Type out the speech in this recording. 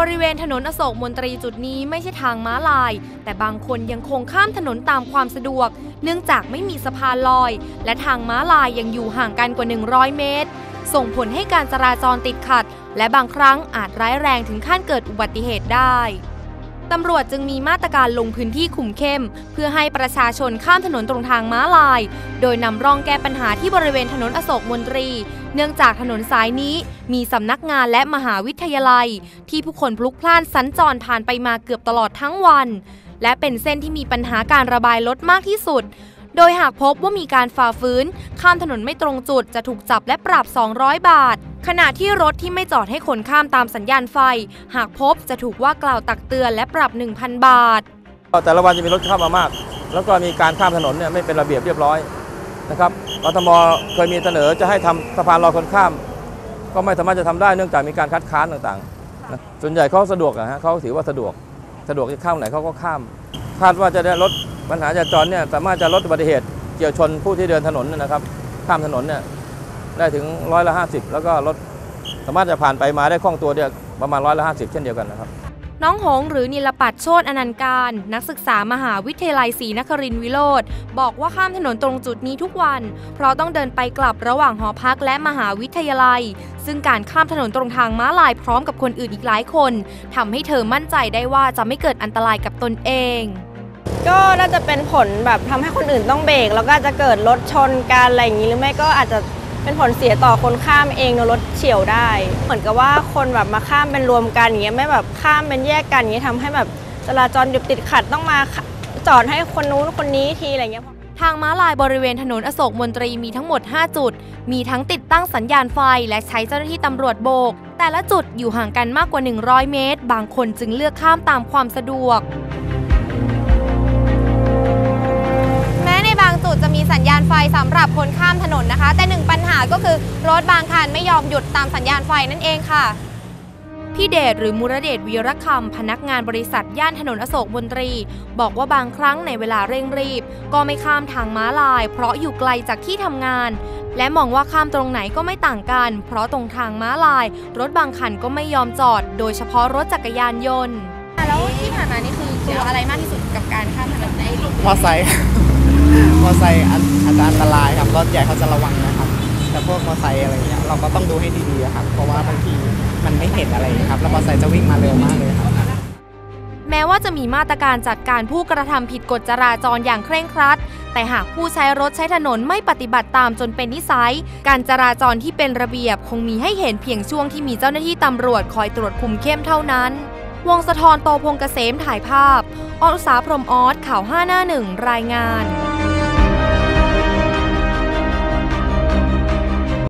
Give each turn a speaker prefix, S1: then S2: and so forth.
S1: บริเวณถนนอโศกมนตรีจุดนี้ไม่ใช่ทางม้าลาย แต่บางคนยังคงข้ามถนนตามความสะดวก เนื่องจากไม่มีสะพานลอย และทางม้าลายยังอยู่ห่างกันกว่า 100 เมตร ส่งผลให้การจราจรติดขัด และบางครั้งอาจร้ายแรงถึงขั้นเกิดอุบัติเหตุได้ ตำรวจจึงมีมาตรการลงพื้นที่คุมเข้ม เพื่อให้ประชาชนข้ามถนนตรงทางม้าลาย โดยนำร่องแก้ปัญหาที่บริเวณถนนอโศกมนตรี เนื่องจากถนนสายนี้มีสำนักงานและมหาวิทยาลัย ที่ผู้คนพลุกพล่านสัญจรผ่านไปมาเกือบตลอดทั้งวัน และเป็นเส้นที่มีปัญหาการระบายรถมากที่สุดโดยหากพบว่ามีการฝ่าฝืน ข้ามถนนไม่ตรงจุดจะถูกจับและปรับ 200 บาท ขณะที่รถที่ไม่จอดให้คนข้ามตามสัญญาณไฟ หากพบจะถูกว่ากล่าวตักเตือนและปรับ 1,000 บาท
S2: แต่ละวันจะมีรถเข้ามามาก แล้วก็มีการข้ามถนนเนี่ยไม่เป็นระเบียบเรียบร้อยนะครับกทมเคยมีเสนอจะให้ทำสะพานลอยคนข้าม ก็ไม่สามารถจะทำได้เนื่องจากมีการคัดค้านต่างๆ ส่วนใหญ่เขาสะดวกอะฮะเขาถือว่าสะดวก สะดวกจะข้ามไหนเขาก็ข้าม คาดว่าจะได้ลดปัญหาจราจรเนี่ยสามารถจะลดอุบัติเหตุเกี่ยวชนผู้ที่เดินถนนนะครับ ข้ามถนนเนี่ย ได้ถึงร้อยละห้าสิบแล้วก็รถสามารถจะผ่านไปมาได้คล่องตัวเนี่ยประมาณร้อยละห้าสิบเช่นเดียวกันนะครับ
S1: น้องหงหรือนิลปัตโชตอนันต์การ นักศึกษามหาวิทยาลัยศรีนครินทร์วิโรธบอกว่าข้ามถนนตรงจุดนี้ทุกวัน เพราะต้องเดินไปกลับระหว่างหอพักและมหาวิทยาลัย ซึ่งการข้ามถนนตรงทางม้าลายพร้อมกับคนอื่นอีกหลายคนทำให้เธอมั่นใจได้ว่าจะไม่เกิดอันตรายกับตนเอง
S3: ก็น่าจะเป็นผลแบบทำให้คนอื่นต้องเบรกแล้วก็อาจจะเกิดรถชนกันอะไรอย่างนี้หรือไม่ก็อาจจะ เป็นผลเสียต่อคนข้ามเองโดนรถเฉียวได้ เหมือนกับว่าคนแบบมาข้ามเป็นรวมกันอย่างเงี้ยไม่แบบข้ามเป็นแยกกันอย่างเงี้ยทำให้แบบจราจรหยุดติดขัดต้องมาจอดให้คนนู้นคนนี้ทีอะไรเงี้ย
S1: ทางม้าลายบริเวณถนนอโศกมนตรีมีทั้งหมด 5 จุด มีทั้งติดตั้งสัญญาณไฟและใช้เจ้าหน้าที่ตำรวจโบก แต่ละจุดอยู่ห่างกันมากกว่า 100 เมตร บางคนจึงเลือกข้ามตามความสะดวก สัญญาณไฟสำหรับคนข้ามถนนนะคะ แต่หนึ่งปัญหาก็คือรถบางคันไม่ยอมหยุดตามสัญญาณไฟนั่นเองค่ะ พี่เดชหรือมุรเดชวีรคำพนักงานบริษัทย่านถนนอโศกมนตรี บอกว่าบางครั้งในเวลาเร่งรีบ ก็ไม่ข้ามทางม้าลาย เพราะอยู่ไกลจากที่ทำงาน และมองว่าข้ามตรงไหนก็ไม่ต่างกัน เพราะตรงทางม้าลาย รถบางคันก็ไม่ยอมจอด โดยเฉพาะรถจักรยานยนต์
S4: แล้วที่ผ่านมานี่คือกลัวอะไรมากที่สุดกับการข้ามถนนใน
S5: มอไซค์ มอไซค์อาจจะอันตรายครับรถใหญ่เขาจะระวังนะครับ แต่พวกมอไซค์อะไรเงี้ยเราก็ต้องดูให้ดีๆครับ เพราะว่าบางทีมันไม่เห็นอะไรครับ แล้วมอไซค์จะวิ่งมาเร็วมากเลยครับ
S1: แม้ว่าจะมีมาตรการจัดการผู้กระทำผิดกฎจราจรอย่างเคร่งครัด แต่หากผู้ใช้รถใช้ถนนไม่ปฏิบัติตามจนเป็นนิสัย การจราจรที่เป็นระเบียบคงมีให้เห็นเพียงช่วงที่มีเจ้าหน้าที่ตำรวจคอยตรวจคุมเข้มเท่านั้นวงสะทรโตพงษ์เกษมถ่ายภาพ ออุสาพรหมออสข่าว 5 หน้าหนึ่งรายงาน